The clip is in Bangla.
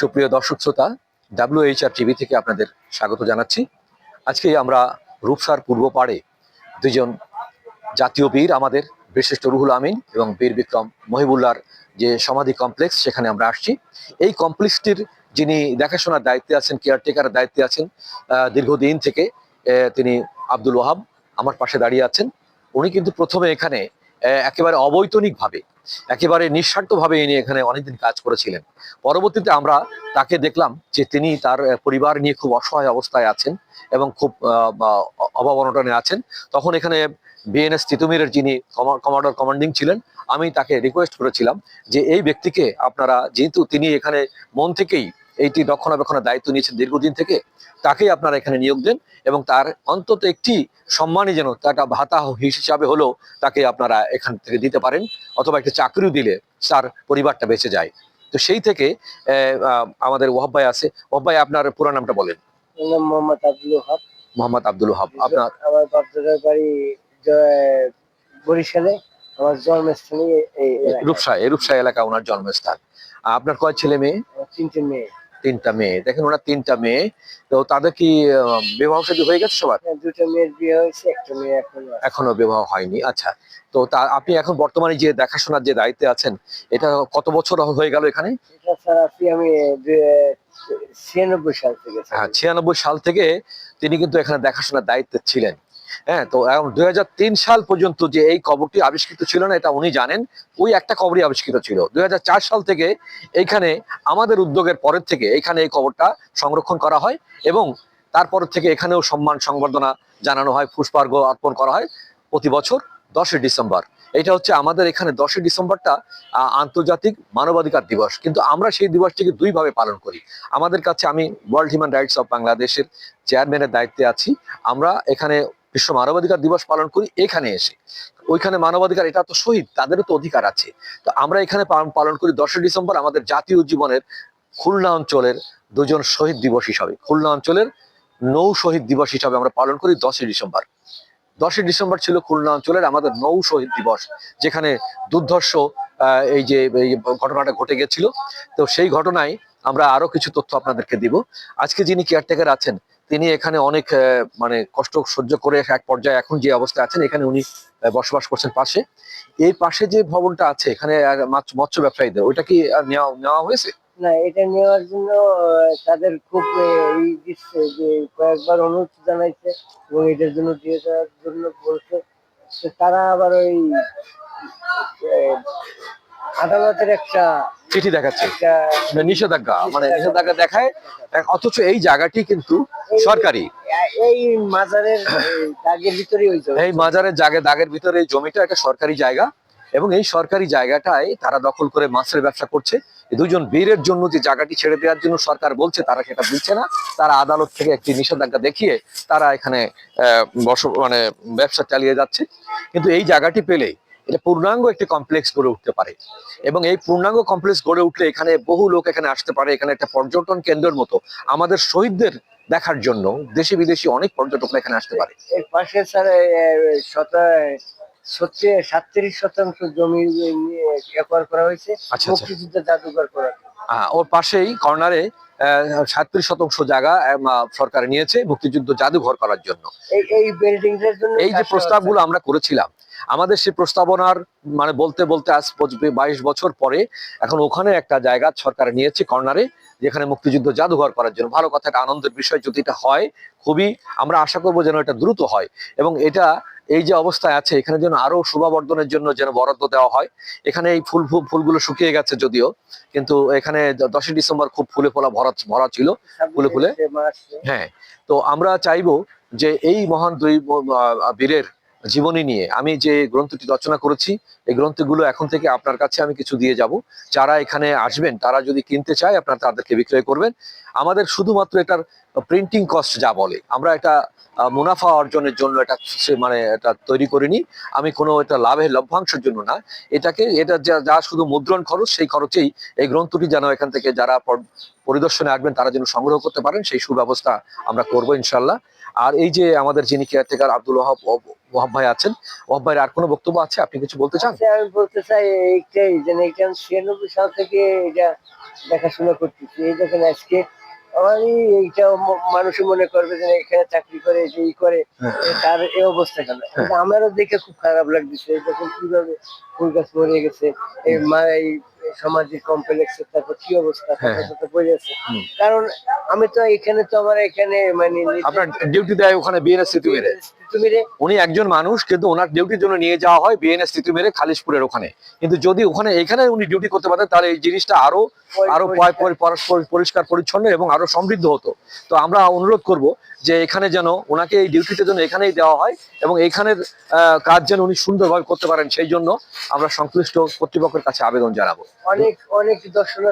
সুপ্রিয় দর্শক শ্রোতা ডাব্লিউএইচআর টিভি থেকে আপনাদের স্বাগত জানাচ্ছি। আজকে আমরা রূপসার পূর্ব পাড়ে দুজন জাতীয় বীর, আমাদের বিশিষ্ট রুহুল আমিন এবং বীর বিক্রম মহিবুল্লার যে সমাধি কমপ্লেক্স, সেখানে আমরা আসছি। এই কমপ্লেক্সটির যিনি দেখাশোনার দায়িত্বে আছেন, কেয়ারটেকারের দায়িত্বে আছেন দীর্ঘদিন থেকে তিনি আব্দুল ওয়াহাব আমার পাশে দাঁড়িয়ে আছেন। উনি কিন্তু প্রথমে এখানে একেবারে অবৈতনিকভাবে একেবারে নিঃস্বার্থভাবে ইনি এখানে অনেকদিন কাজ করেছিলেন। পরবর্তীতে আমরা তাকে দেখলাম যে তিনি তার পরিবার নিয়ে খুব অসহায় অবস্থায় আছেন এবং খুব অভাব অনটনে আছেন। তখন এখানে বিএনএস তিতুমিরের যিনি কমান্ডার কমান্ডিং ছিলেন, আমি তাকে রিকোয়েস্ট করেছিলাম যে এই ব্যক্তিকে আপনারা, যেহেতু তিনি এখানে মন থেকেই এইটি রক্ষণাবেক্ষণের দায়িত্ব নিয়েছেন দীর্ঘদিন থেকে তাকেই আপনারা এখানে নিয়োগ দেন এবং তার অন্তত একটি সম্মানই যেন একটা ভাতা হিসাবে হলেও তাকে আপনারা এখান থেকে দিতে পারেন অথবা একটা চাকরিও দিলে তার পরিবারটা বেঁচে যায়। তো সেই থেকে আমাদের ওয়াহাব ভাই আছে। ওয়াহাব ভাই আপনার পুরো নামটা বলেন। মোহাম্মদ আব্দুল ওহাব মোহাম্মদ আব্দুল ওহাব আপনার? আমার বাপদাদার বাড়ি বরিশালে। আমার জন্মস্থানে। রূপসা এই রূপসা এলাকা ওনার জন্মস্থান। আপনার কয় ছেলে মেয়ে? তিনটে মেয়ে। তিনটা মেয়ে। দেখেন ওনার তিনটা মেয়ে। তো তাদের কি বিবাহ সাথী হয়ে গেছে সবার? হ্যাঁ, দুটো মেয়ের বিয়ে হয়েছে একটা মেয়ে এখন এখনও বিবাহ হয়নি আচ্ছা। তো তা আপনি এখন বর্তমানে যে দেখাশোনার যে দায়িত্বে আছেন এটা কত বছর হয়ে গেল এখানে? এটা স্যার আপনি আমি ছিয়ানব্বই সাল থেকে হ্যাঁ ছিয়ানব্বই সাল থেকে তিনি কিন্তু এখানে দেখাশোনার দায়িত্বে ছিলেন। হ্যাঁ তো দুই হাজার তিন সাল পর্যন্ত যে এই কবরটি আবিষ্কৃত ছিল না, এটা উনি জানেন। ওই একটা কবরই আবিষ্কৃত ছিল। দুই হাজার চার সাল থেকে এইখানে আমাদের উদ্যোগের পরের থেকে এখানে এই কবরটা সংরক্ষণ করা হয় এবং তারপর থেকে এখানেও সম্মান সংবর্ধনা জানানো হয়, পুষ্পার্ঘ অর্পণ করা হয় প্রতি বছর দশই ডিসেম্বর। এটা হচ্ছে আমাদের এখানে দশই ডিসেম্বরটা আন্তর্জাতিক মানবাধিকার দিবস। কিন্তু আমরা সেই দিবসটিকে দুইভাবে পালন করি। আমাদের কাছে আমি ওয়ার্ল্ড হিউম্যান রাইটস অফ বাংলাদেশের চেয়ারম্যানের দায়িত্বে আছি। আমরা এখানে বিশ্ব মানবাধিকার দিবস পালন করি এখানে এসে। ওইখানে মানবাধিকার, এটা তো শহীদ, তাদেরও তো অধিকার আছে। তো আমরা এখানে পালন করি দশই ডিসেম্বর আমাদের জাতীয় জীবনের খুলনা অঞ্চলের দুজন শহীদ দিবস হিসাবে। খুলনা অঞ্চলের নৌ শহীদ দিবস হিসাবে আমরা পালন করি দশই ডিসেম্বর। দশই ডিসেম্বর ছিল খুলনা অঞ্চলের আমাদের নৌ শহীদ দিবস, যেখানে দুর্ধর্ষ এই যে ঘটনাটা ঘটে গেছিল। তো সেই ঘটনায় আমরা আরও কিছু তথ্য আপনাদেরকে দিব। আজকে যিনি কেয়ারটেকার আছেন তিনি এখানে অনেক মানে কষ্ট সহ্য করে এক পর্যায়ে এখন যে অবস্থায় আছেন, এখানে উনি বসবাস করছেন পাশে। এই পাশে যে ভবনটা আছে, এখানে মৎস্য ব্যবসায়ীদের, ওইটা কি নেওয়া নেওয়া হয়েছে? না, এটা নেওয়ার জন্য তাদের খুব যে কয়েকবার অনুরোধ জানাইছে এবং এটার জন্য দিয়ে দেওয়ার জন্য বলছে। তারা আবার ওই আদালতের একটা চিঠি দেখাচ্ছে। মানে নিষেধাজ্ঞা মানে নিষেধাজ্ঞা। দেখায় অথচ এই জায়গাটি কিন্তু সরকারি। এই মাজারের দাগের জমি। এই মাজারের জায়গা দাগের ভিতরে এই জমিটা একটা সরকারি জায়গা এবং এই সরকারি জায়গাটায় তারা দখল করে মাছের ব্যবসা করছে। দুজন বীরের জন্য যে জায়গাটি ছেড়ে দেওয়ার জন্য সরকার বলছে তারা সেটা দিচ্ছে না। তারা আদালত থেকে একটি নিষেধাজ্ঞা দেখিয়ে তারা এখানে আহ, বস মানে ব্যবসা চালিয়ে যাচ্ছে। কিন্তু এই জায়গাটি পেলে এটা পূর্ণাঙ্গ একটি কমপ্লেক্স গড়ে উঠতে পারে। এবং এই পূর্ণাঙ্গ কমপ্লেক্স গড়ে উঠলে এখানে বহু লোক এখানে আসতে পারে এখানে একটা পর্যটন কেন্দ্রের মতো। আমাদের শহীদদের দেখার জন্য দেশি বিদেশি অনেক পর্যটকরা এখানে আসতে পারে। এর পাশে স্যার সাতত্রিশ শতাংশ জমি করা হয়েছে আচ্ছা আচ্ছা। জাদুঘর করা ওর পাশেই কর্নারে সাতত্রিশ শতাংশ জায়গা সরকার নিয়েছে মুক্তিযুদ্ধ জাদুঘর করার জন্য। এই বিল্ডিং জন্য এই যে প্রস্তাবগুলো আমরা করেছিলাম আমাদের সেই প্রস্তাবনার মানে বলতে বলতে আজ বাইশ বছর পরে এখন ওখানে একটা জায়গা সরকার নিয়েছে কর্নারে যেখানে মুক্তিযুদ্ধ জাদুঘর করার জন্য। ভালো কথা একটা আনন্দের বিষয় যদি এটা হয় খুবই আমরা আশা করব যেন এটা দ্রুত হয়। এবং এটা এই যে অবস্থায় আছে এখানে যেন আরও শোভাবর্ধনের জন্য যেন বরাদ্দ দেওয়া হয়। এখানে এই ফুল ফুল- ফুলগুলো শুকিয়ে গেছে যদিও কিন্তু এখানে দশই ডিসেম্বর খুব ফুলে ফোলা ভরা ভরা ছিল ফুলে ফুলে? হ্যাঁ তো আমরা চাইব যে এই মহান দুই বীরের জীবনী নিয়ে আমি যে গ্রন্থটি রচনা করেছি, এই গ্রন্থগুলো এখন থেকে আপনার কাছে আমি কিছু দিয়ে যাব। যারা এখানে আসবেন, তারা যদি কিনতে চায়, আপনারা তাদেরকে বিক্রয় করবেন। আমাদের শুধুমাত্র এটার প্রিন্টিং কস্ট যা বলে, আমরা এটা মুনাফা অর্জনের জন্য এটা মানে এটা তৈরি করিনি। আমি কোনো এটা লাভের লভ্যাংশের জন্য না। এটাকে, এটা যা যা শুধু মুদ্রণ খরচ, সেই খরচেই এই গ্রন্থটি যেন এখান থেকে যারা পরিদর্শনে আসবেন, তারা যেন সংগ্রহ করতে পারেন, সেই সুব্যবস্থা আমরা করব ইনশাল্লাহ আর এই যে আমাদের যিনি কেয়ারটেকার আব্দুল ওয়াহাব ওয়াহাব ভাই আছেন। ওয়াহাব ভাইয়ের আর কোনো বক্তব্য আছে? আপনি কিছু বলতে চান? আচ্ছা, আমি বলতে চাই এইটাই যে এইটা ছিয়ানব্বই সাল থেকে এটা দেখাশোনা করতেছি। এই দেখেন আজকে আমারই এইটা মানুষ মনে করবে যে এখানে চাকরি করে যে ই করে হ্যাঁ। তার এই অবস্থা কেন? আমারও দেখে খুব খারাপ লাগতেছে। এই দেখেন কীভাবে ফুল গাছ মরে গেছে এই মা এই সমাজের কমপ্লেক্স তারপর কি অবস্থা হ্যাঁ। পড়ে আছে। কারণ আমি তো এখানে তো আমার এখানে মানে আপনার ডিউটি দেয় ওখানে বিএনএস স্মৃতি মেরে উনি একজন মানুষ কিন্তু ওনার ডিউটির জন্য নিয়ে যাওয়া হয় বিএনএস স্মৃতি মেরে খালিশপুরের ওখানে। কিন্তু যদি ওখানে এখানে উনি ডিউটি করতে পারতেন তাহলে এই জিনিসটা আরও আরও পরস্পর পরিষ্কার পরিচ্ছন্ন এবং আরও সমৃদ্ধ হতো। তো আমরা অনুরোধ করব যে এখানে যেন ওনাকে এই ডিউটিতে যেন এখানেই দেওয়া হয় এবং এখানের আহ, কাজ যেন উনি সুন্দরভাবে করতে পারেন সেই জন্য আমরা সংশ্লিষ্ট কর্তৃপক্ষের কাছে আবেদন জানাব। অনেক অনেক দর্শনার্থী